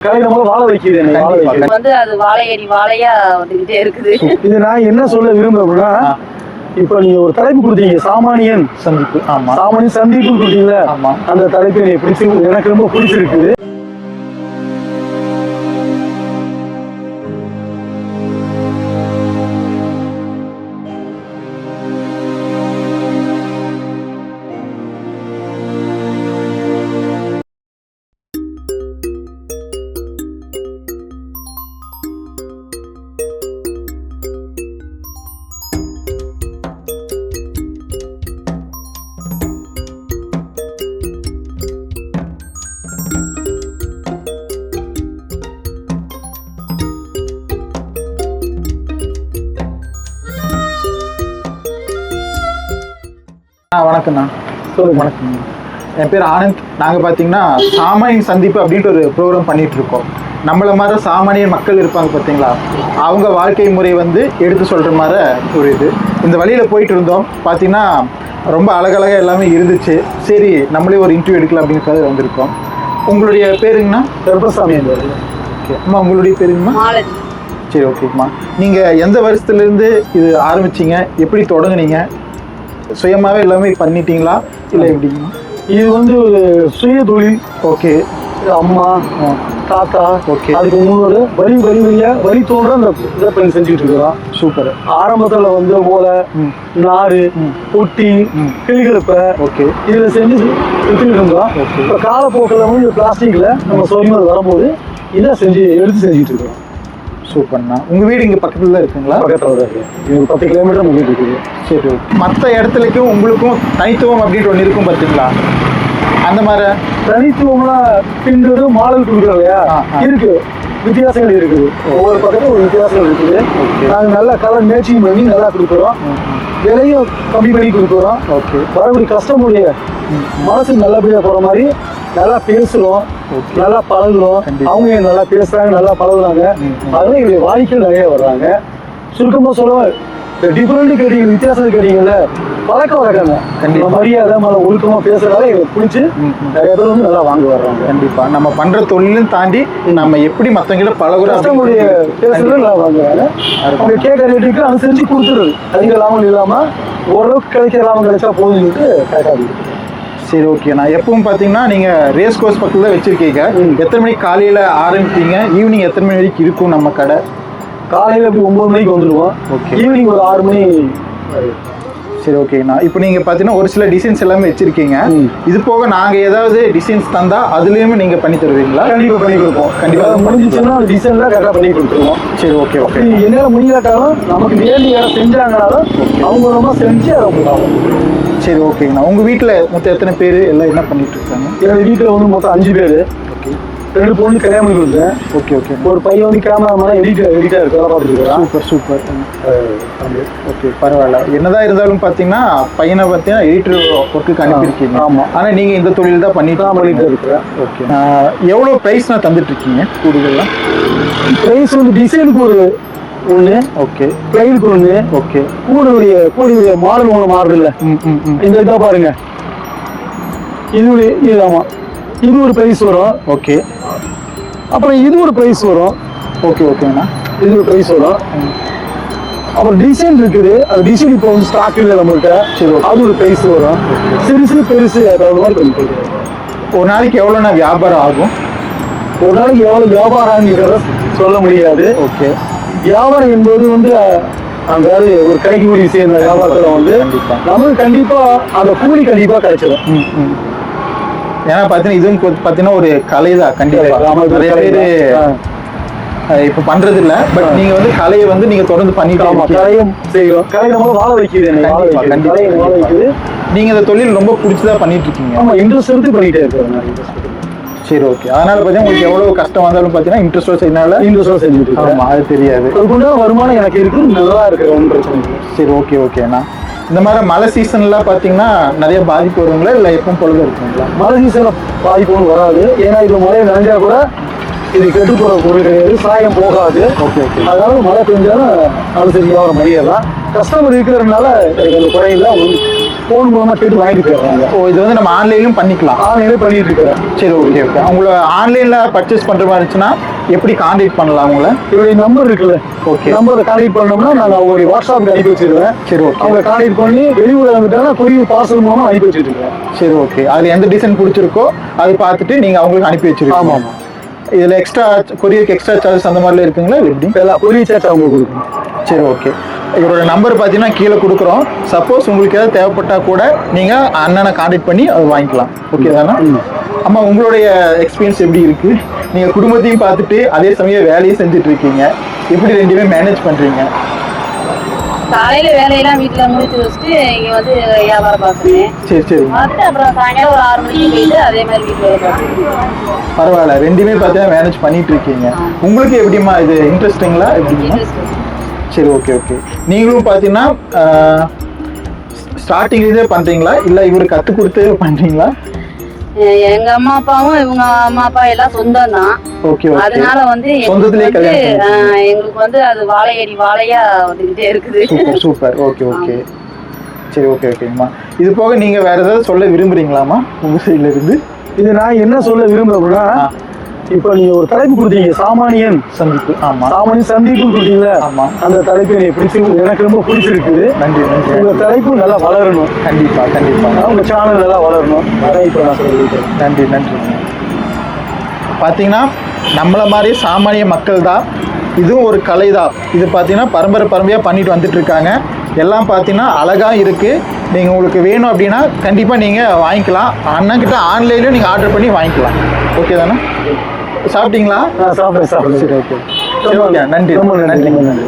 கலை நம்ம வாழ வைக்குது. வந்து அது வாழையடி வாழையா வந்துகிட்டே இருக்குது இது நான் என்ன சொல்ல விரும்புறேன்னா. இப்ப நீங்க ஒரு தலைப்பு கொடுத்தீங்க சாமானியன் சந்திப்பு ஆமா சாமானியன் சந்திப்பு கொடுத்தீங்களா. அந்த தலைப்பு எனக்கு பிடிச்சி எனக்கு ரொம்ப பிடிச்சிருக்கு ஆ வணக்கம்ண்ணா. சொல்லுங்க. வணக்கம் என் பேர் ஆனந்த். நாங்கள் பார்த்தீங்கன்னா சாமானியன் சந்திப்பு அப்படின்ட்டு ஒரு ப்ரோக்ராம் பண்ணிட்டு இருக்கோம் நம்மள மாதிரி சாமானிய மக்கள் இருப்பாங்க பார்த்தீங்களா அவங்க வாழ்க்கை முறை வந்து எடுத்து சொல்கிற மாதிரி ஒரு இது. இந்த வழியில் போயிட்டு இருந்தோம். பார்த்தீங்கன்னா ரொம்ப அழகழகாக எல்லாமே இருந்துச்சு. சரி நம்மளே ஒரு இன்டர்வியூ எடுக்கலாம் அப்படிங்கிறதுக்காக வந்திருக்கோம். உங்களுடைய பேருங்கண்ணா? கருப்பசாமி. அந்த ஓகே. அம்மா உங்களுடைய பேருங்கம்மா? சரி ஓகேம்மா நீங்கள் எந்த வருஷத்துலேருந்து இது ஆரம்பிச்சீங்க? எப்படி தொடங்குனீங்க? சுயமாகவே எல்லாமே பண்ணிட்டீங்களா? இல்லை எப்படிங்கம்மா இது வந்து ஒரு சுய தொழில். ஓகே. அம்மா தாத்தா Okay. அதுக்கு முன்னோடு வரி வரி வரியா? வரி தோன்ற அந்த இதை பண்ணி செஞ்சுட்டு இருக்கிறோம் சூப்பர். ஆரம்பத்துல வந்து ஓலை நாறு. பொட்டி ம். கிளிகளுப்பை ஓகே. இதுல செஞ்சு வித்துட்டு இருந்தோம். இப்போ காலப்போக்கில் வந்து பிளாஸ்டிக்ல நம்ம சோரிமல் வரும்போது இதை செஞ்சு எடுத்து செஞ்சுட்டு இருக்கோம். சூப்பர்ண்ணா. உங்கள் வீடு இங்கே பக்கத்தில் தான் இருக்குங்களா? பக்கத்தில் தான் இருக்கு. இது ஒரு பத்து கிலோமீட்டர் வீட்டு இருக்குது சரி மற்ற இடத்துலக்கும் உங்களுக்கும் தனித்துவம் அப்படின்ட்டு ஒன்று இருக்கும் பார்த்தீங்களா அந்த மாதிரி. தனித்துவம்லாம் பின்றது மாடல் கொடுக்குறோம் இல்லையா. இருக்கு. வித்தியாசங்கள் இருக்குது ஒவ்வொரு பக்கத்துல ஒரு வித்தியாசங்கள் இருக்குது. நாங்கள் நல்லா கலர் மேட்சிங் பண்ணி நல்லா கொடுக்குறோம். விலையும் கம்மி பண்ணி கொடுக்குறோம். ஓகே. வரக்கூடிய கஸ்டமருடைய மனசு நல்லபடியா போற மாதிரி நல்லா பேசுறோம் Okay. நல்லா பழகுறோம். கண்டிப்பா. அவங்க நல்லா பேசுறாங்க நல்லா பழகுறாங்க. அதனால எங்களுடைய வாடிக்கைகள் நிறைய வர்றாங்க. சுருக்கமா சொல்லுவேன் இந்த டிஃபரெண்ட் கேட்டீங்க வித்தியாசம் கேட்டீங்கல்ல பழக்க வழக்கங்க. கண்டிப்பா. மரியாதை மேல ஒழுக்கமா பேசுறதால எங்களுக்கு பிடிச்சி. நிறைய பேர் வந்து நல்லா வாங்க வர்றாங்க. கண்டிப்பா. நம்ம பண்ற தொழிலும் தாண்டி நம்ம எப்படி மற்றவங்கிட்ட பழகுறோம் கஸ்டமருடைய பேசுறது நல்லா வாங்குறாங்க. அவங்க கேட்க ரேட்டுக்கு அனுசரிச்சு கொடுத்துருது அதிக லாபம் இல்லாம ஓரளவுக்கு கிடைக்கிற லாபம் கிடைச்சா போதும்னுட்டு கரெக்டாக சரி ஓகே நான் எப்பவும் பார்த்தீங்கன்னா நீங்கள் ரேஸ் கோர்ஸ் பக்கத்தில் தான் வச்சுருக்கீங்க. எத்தனை மணிக்கு காலையில் ஆரம்பிப்பீங்க? ஈவினிங் எத்தனை மணி வரைக்கும் இருக்கும் நம்ம கடை? காலையில இப்படி ஒன்பது மணிக்கு வந்துருவோம். Okay. ஈவினிங் ஒரு ஆறு மணி சரி ஓகேண்ணா இப்போ நீங்கள் பார்த்தீங்கன்னா ஒரு சில டிசைன்ஸ் எல்லாமே வச்சுருக்கீங்க. இது போக நாங்கள் ஏதாவது டிசைன்ஸ் தந்தால் அதுலேயுமே நீங்கள் பண்ணி தருவீங்களா? கண்டிப்பா பண்ணி கொடுப்போம். கண்டிப்பா. கண்டிப்பா முடிஞ்சிச்சுன்னா டிசைன்ல கரெக்டாக பண்ணி கொடுத்துருவோம். சரி ஓகே ஓகே என்னால முடியாட்டாலும் நமக்கு நேர்லி யாரும் செஞ்சாங்கனாலும் அவங்க ரொம்ப செஞ்சு அதை சரி ஓகேங்கண்ணா உங்கள் வீட்டில் மொத்தம் எத்தனை பேர்? எல்லாம் என்ன பண்ணிட்டு இருக்காங்க? எங்கள் வீட்டில் வந்து மொத்தம் அஞ்சு பேர். ஓகே ரெண்டு பொண்ணு கல்யாணம் பண்ணி கொடுத்தேன் ஓகே ஓகே. ஒரு பையன் வந்து கேமராமேன் எடிட்டர் எடிட்டர் இருக்கு வேலை பார்த்துட்டு இருக்கிறான் சூப்பர் சூப்பர். ஓகே பரவாயில்ல. என்னதான் இருந்தாலும் பார்த்தீங்கன்னா பையனை பார்த்தீங்கன்னா எடிட்டர் ஒர்க்குக்கு அனுப்பியிருக்கீங்க. ஆமா. ஆனால் நீங்கள் இந்த தொழில் தான் பண்ணிட்டு நான் பண்ணிட்டு இருக்கிறேன். ஓகே. எவ்வளோ ப்ரைஸ் நான் தந்துட்டு இருக்கீங்க கூடுதலாம் ப்ரைஸ் வந்து டிசைனுக்கு ஒரு ஒன்று ஓகே. ப்ளைனுக்கு ஒன்று ஓகே. கூடுடைய கூடிய மாடல் ஒன்று மாறுது இல்லை இந்த இதாக பாருங்க. இது இது ஆமாம் இது ஒரு ப்ரைஸ் வரும். ஓகே அப்புறம் இது ஒரு ப்ரைஸ் வரும். ஓகே ஓகேண்ணா இது ஒரு ப்ரைஸ் வரும். அப்புறம் டிசைன் இருக்குது. அது டிசைன் இப்போ வந்து ஸ்டாக் இல்லை நம்மள்கிட்ட சரி. அது ஒரு ப்ரைஸ் வரும். சிறுசு பெருசு அது மாதிரி பண்ணிட்டு இருக்கோம். ஒரு நாளைக்கு எவ்வளோண்ணா வியாபாரம் ஆகும்? ஒரு நாளைக்கு எவ்வளோ வியாபாரங்கிறத சொல்ல முடியாது. ஓகே வியாபாரம் என்பது வந்து அதாவது ஒரு கிடைக்கக்கூடிய விஷயம் இந்த வியாபாரத்தில் வந்து. நமக்கு கண்டிப்பா அந்த கூலி கண்டிப்பா கிடைச்சிடும் ம் ம். ஏன்னா பார்த்தீங்கன்னா இதுவும் பார்த்தீங்கன்னா ஒரு கலை தான் கண்டிப்பாக நிறைய பேர். இப்போ பண்றது இல்ல பட். நீங்க வந்து கலையை வந்து நீங்க தொடர்ந்து பண்ணிட்டு. கலையும் செய்கிறோம். கலை நம்ம வாழ வைக்குது நீங்க இந்த தொழில் ரொம்ப பிடிச்சதா பண்ணிட்டு இருக்கீங்க. ஆமா இன்ட்ரெஸ்ட் எடுத்து பண்ணிட்டே எடுத்து. சரி ஓகே அதனால பார்த்தீங்கன்னா உங்களுக்கு எவ்வளவு கஷ்டம் வந்தாலும் பார்த்தீங்கன்னா இன்ட்ரெஸ்டோ செய்யனால இன்ட்ரெஸ்டாக செஞ்சுட்டு ஆமா அது தெரியாது. அதுக்குண்டான வருமானம் எனக்கு இருக்கு நல்லா இல்லை. சரி ஓகே ஓகேண்ணா இந்த மாதிரி மழை சீசன்லாம் பார்த்தீங்கன்னா நிறைய பாதிப்பு வருங்களா? இல்லை எப்பவும் பொழுது இருக்குங்களா? மழை சீசனில் பாதிப்பு ஒன்றும் வராது. ஏன்னா இது மழை நனைஞ்சா கூட இது கெட்டு போகிற பொருள் கிடையாது. சாயம் போகாது. Okay okay. அதனால மழை பெஞ்சாலும் அது சரியாக வர மாதிரியே தான் கஸ்டமர் இருக்கிறதுனால எனக்கு அந்த குறையில ஃபோன் மூலமா கேட்டு வாங்கிட்டு போயிடுறாங்க. ஓ இது வந்து நம்ம ஆன்லைன்லயும் பண்ணிக்கலாம். ஆன்லைனே பண்ணிட்டு இருக்கிறேன். சரி ஓகே ஓகே உங்களை ஆன்லைன்ல பர்ச்சேஸ் பண்ற மாதிரி இருந்துச்சுன்னா எப்படி காண்டாக்ட் பண்ணலாம் உங்களை இவருடைய நம்பர் இருக்குல்ல. Okay. நம்பரை கான்டாக்ட் பண்ணோம்னா நான் அவங்களுடைய வாட்ஸ்அப்க்கு அனுப்பி வச்சிருவேன். சரி ஓகே அவங்க கான்டாக்ட் பண்ணி வெளியூர் வந்துட்டாங்கன்னா கொரியர் பார்சல் மூலமா அனுப்பி வச்சுட்டு இருக்கேன் சரி ஓகே அதுல எந்த டிசைன் பிடிச்சிருக்கோ அது பார்த்துட்டு நீங்க அவங்களுக்கு அனுப்பி வச்சிருக்கீங்க. ஆமா, ஆமா. இதுல எக்ஸ்ட்ரா கொரியருக்கு எக்ஸ்ட்ரா சார்ஜஸ் அந்த மாதிரிலாம் இருக்குங்களா? எப்படி? கொரியர் சார்ஜ் அவங்க கொடுக்கணும். சரி ஓகே இவரோட நம்பர் பார்த்தீங்கன்னா கீழே கொடுக்குறோம். சப்போஸ் உங்களுக்கு ஏதாவது தேவைப்பட்டா கூட நீங்கள் அண்ணனை காண்டாக்ட் பண்ணி அது வாங்கிக்கலாம். ஓகே தானே? அம்மா உங்களுடைய எக்ஸ்பீரியன்ஸ் எப்படி இருக்கு? நீங்கள் குடும்பத்தையும் பார்த்துட்டு அதே சமயம் வேலையும் செஞ்சுட்டு இருக்கீங்க எப்படி ரெண்டுமே மேனேஜ் பண்ணுறீங்க காலையில வேலையெல்லாம் வீட்டுல முடிச்சு வச்சுட்டு இங்க வந்து வியாபாரம் பார்க்குறேன் சரி சரி. பார்த்துட்டு அப்புறம் சாயங்காலம் ஒரு ஆறு மணிக்கு போயிட்டு அதே மாதிரி வீட்டுல பரவாயில்ல. ரெண்டுமே பார்த்தீங்கன்னா மேனேஜ் பண்ணிட்டு இருக்கீங்க உங்களுக்கு எப்படிம்மா இது இன்ட்ரெஸ்டிங்களா எப்படிம்மா? சரி ஓகே ஓகே நீங்களும் பார்த்தீங்கன்னா ஸ்டார்டிங் இதே பண்ணுறீங்களா இல்லை இவர் கற்றுக் கொடுத்து பண்ணுறீங்களா எங்க அம்மா அப்பாவும் இவங்க அம்மா அப்பா எல்லாம் சொந்தம் தான். அதனால வந்து எங்களுக்கு சொந்தத்திலே வந்து, அது வாழையடி வாழையா வந்துகிட்டே இருக்குது. சூப்பர் சூப்பர் ஓகே ஓகே சரி ஓகே ஓகேங்கம்மா இது போக நீங்க வேற ஏதாவது சொல்ல விரும்புறீங்களாம்மா? உங்க சைடுல இருந்து. இது நான் என்ன சொல்ல விரும்புறேன்னா இப்போ நீங்க ஒரு தலைப்பு கொடுத்தீங்க சாமானியன் சந்திப்பு. ஆமா. சாமானியன் சந்திப்பு கொடுத்தீங்களா ஆமா. அந்த தலைப்பு எனக்கு பிடிச்சி எனக்கு ரொம்ப பிடிச்சிருக்குது. நன்றி நன்றி. உங்க தலைப்பு நல்லா வளரணும். கண்டிப்பா கண்டிப்பா. உங்க சேனல் நல்லா வளரணும். அதான் இப்போ நான் நன்றி நன்றி. பார்த்தீங்கன்னா நம்மள மாதிரி சாமானிய மக்கள் தான். இதுவும் ஒரு கலை தான். இது பார்த்தீங்கன்னா பரம்பரை பரம்பரையாக பண்ணிட்டு வந்துட்டு இருக்காங்க. எல்லாம் பார்த்தீங்கன்னா அழகாக இருக்குது நீங்கள் உங்களுக்கு வேணும் அப்படின்னா கண்டிப்பாக நீங்கள் வாங்கிக்கலாம். அண்ணன்கிட்ட ஆன்லைன்லேயும் நீங்கள் ஆர்டர் பண்ணி வாங்கிக்கலாம். ஓகே தானே? சாப்பிட்டீங்களா? சாப்பிட்றேன் சாப்பிட்றேன். சரி ஓகே. நன்றி ரொம்ப நன்றி. நன்றி.